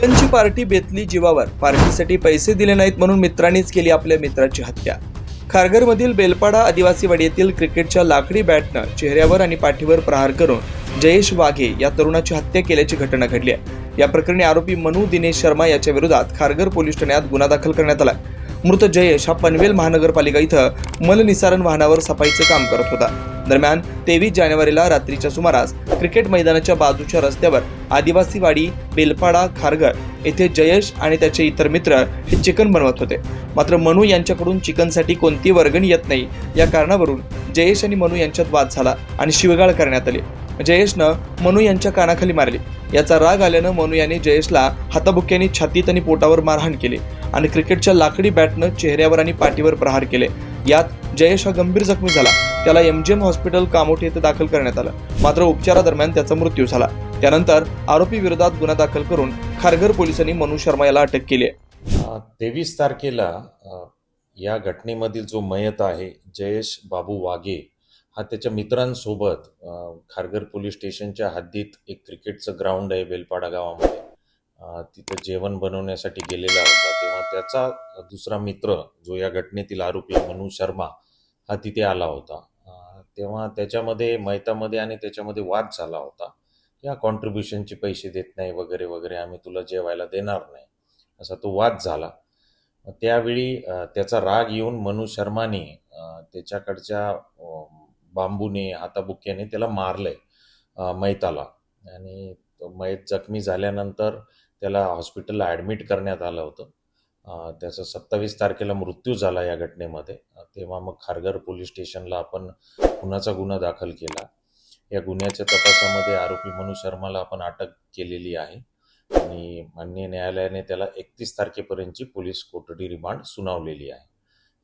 चिकनची पार्टी बेतली जीवावर. पार्टीसाठी पैसे दिले नाहीत म्हणून मित्रांनीच केली आपल्या मित्राची हत्या. खारघरमधील बेलपाडा आदिवासी वाडीतील क्रिकेटच्या लाकडी बॅटनं चेहऱ्यावर आणि पाठीवर प्रहार करून जयेश वाघे या तरुणाची हत्या केल्याची घटना घडली आहे. या प्रकरणी आरोपी मनु दिनेश शर्मा याच्या विरोधात खारघर पोलीस ठाण्यात गुन्हा दाखल करण्यात आला मृत जयेश हा पनवेल महानगरपालिका इथं मलनिसारण वाहनावर सफाईचं काम करत होता. दरम्यान तेवीस जानेवारीला रात्रीच्या सुमारास क्रिकेट मैदानाच्या बाजूच्या रस्त्यावर आदिवासी वाडी बेलपाडा खारघर येथे जयेश आणि त्याचे इतर मित्र हे चिकन बनवत होते. मात्र मनू यांच्याकडून चिकनसाठी कोणती वर्गणी येत नाही या कारणावरून जयेश आणि मनू यांच्यात वाद झाला आणि शिवगाळ करण्यात आली. जयेशनं मनू यांच्या कानाखाली मारली. याचा राग आल्यानं मनू यांनी जयेशला हाताबुक्याने छातीत आणि पोटावर मारहाण केली. आणि क्रिकेटच्या लाकडी बॅटनं चेहऱ्यावर आणि पाठीवर प्रहार केले. यात जयेश हा गंभीर जखमी झाला. त्याला एमजीएम हॉस्पिटल कामोठी येथे दाखल करण्यात आलं. मात्र उपचारादरम्यान त्याचा मृत्यू झाला. त्यानंतर आरोपी विरोधात गुन्हा दाखल करून खारघर पोलिसांनी मनु शर्मा याला अटक केली आहे. तेवीस तारखेला या घटनेमधील जो मयत आहे जयेश बाबू वाघे हा त्याच्या मित्रांसोबत खारघर पोलीस स्टेशनच्या हद्दीत एक क्रिकेटचं ग्राउंड आहे बेलपाडा गावामध्ये. तिथं जेवण बनवण्यासाठी गेलेला होता. तेव्हा त्याचा दुसरा मित्र जो या घटनेतील आरोपी मनु शर्मा हा तिथे आला होता. तेव्हा त्याच्यामध्ये मैतामध्ये आणि त्याच्यामध्ये वाद झाला होता. या कॉन्ट्रीब्युशनचे पैसे देत नाही वगैरे वगैरे आम्ही तुला जेवायला देणार नाही असा तो वाद झाला. त्यावेळी त्याचा राग येऊन मनु शर्माने त्याच्याकडच्या बांबूने हाताबुक्याने त्याला मारलंय मैताला. आणि मयत मैत जखमी झाल्यानंतर त्याला हॉस्पिटलला ॲडमिट करण्यात आलं होतं. त्याचा सत्तावीस तारखेला मृत्यू झाला या घटनेमध्ये. तेव्हा मग खारघर पोलीस स्टेशनला आपण खुनाचा गुन्हा दाखल केला. या गुन्ह्याच्या तपासामध्ये आरोपी मनु शर्माला आपण अटक केलेली आहे आणि माननीय न्यायालयाने त्याला एकतीस तारखेपर्यंतची पोलीस कोठडी रिमांड सुनावलेली आहे.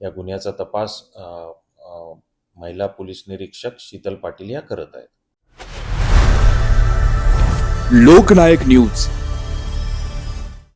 या गुन्ह्याचा तपास महिला पोलीस निरीक्षक शीतल पाटील या करत आहेत. लोकनायक न्यूज.